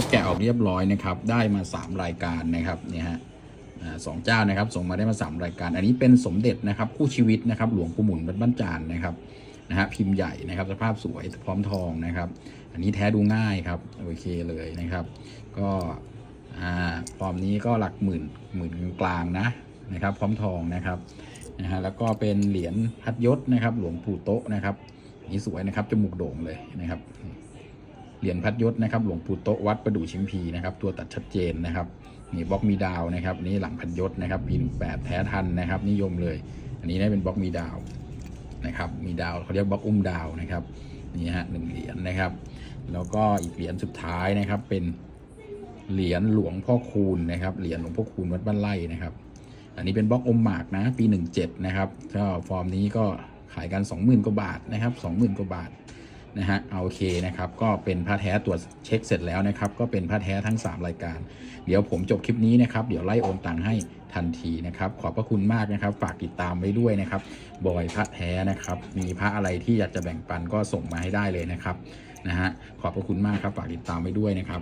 ก็แกะออกเรียบร้อยนะครับ ได้มา 3 รายการนะครับเนี่ยฮะสองเจ้านะครับ ส่งมาได้มา 3 รายการ อันนี้เป็นสมเด็จนะครับ คู่ชีวิตนะครับ หลวงปู่หมุนบ้านจานนะครับนะฮะพิมพ์ใหญ่นะครับ สภาพสวยพร้อมทองนะครับ อันนี้แท้ดูง่ายครับโอเคเลยนะครับ ก็อ่าฟอร์มนี้ก็หลักหมื่นหมื่นกลางนะนะครับ พร้อมทองนะครับนะฮะแล้วก็เป็นเหรียญพัดยศนะครับ หลวงปู่โตะนะครับนนี้สวยนะครับจมูกโด่งเลยนะครับ เหรียญพัดยศนะครับหลวงปู่โตวัดประดู่ชิมพีนะครับตัวตัดชัดเจนนะครับนี่บล็อกมีดาวนะครับนี่หลังพัดยศนะครับปีหนึ่งแปดแท้ทันนะครับนิยมเลย อันนี้ได้เป็นบล็อกมีดาวนะครับมีดาวเขาเรียกบล็อกอุ้มดาวนะครับนี่ฮะหนึ่งเหรียญนะครับ แล้วก็อีกเหรียญสุดท้ายนะครับเป็นเหรียญหลวงพ่อคูณนะครับเหรียญหลวงพ่อคูณวัดบ้านไร่นะครับ อันนี้เป็นบล็อกอมหมากนะปี17นะครับก็ฟอร์มนี้ก็ขายกัน20,000กว่าบาทนะครับ20,000กว่าบาท นะฮะเอาโอเคนะครับก็เป็นผ้าแท้ตรวจเช็คเสร็จแล้วนะครับก็เป็นผ้าแท้ทั้ง 3 รายการ เดี๋ยวผมจบคลิปนี้นะครับเดี๋ยวไล่โอนตังค์ให้ทันทีนะครับขอบพระคุณมากนะครับ ฝากติดตามไว้ด้วยนะครับบอยพระแท้นะครับ มีพระอะไรที่อยากจะแบ่งปันก็ส่งมาให้ได้เลยนะครับนะฮะขอบพระคุณมากครับฝากติดตามไว้ด้วยนะครับ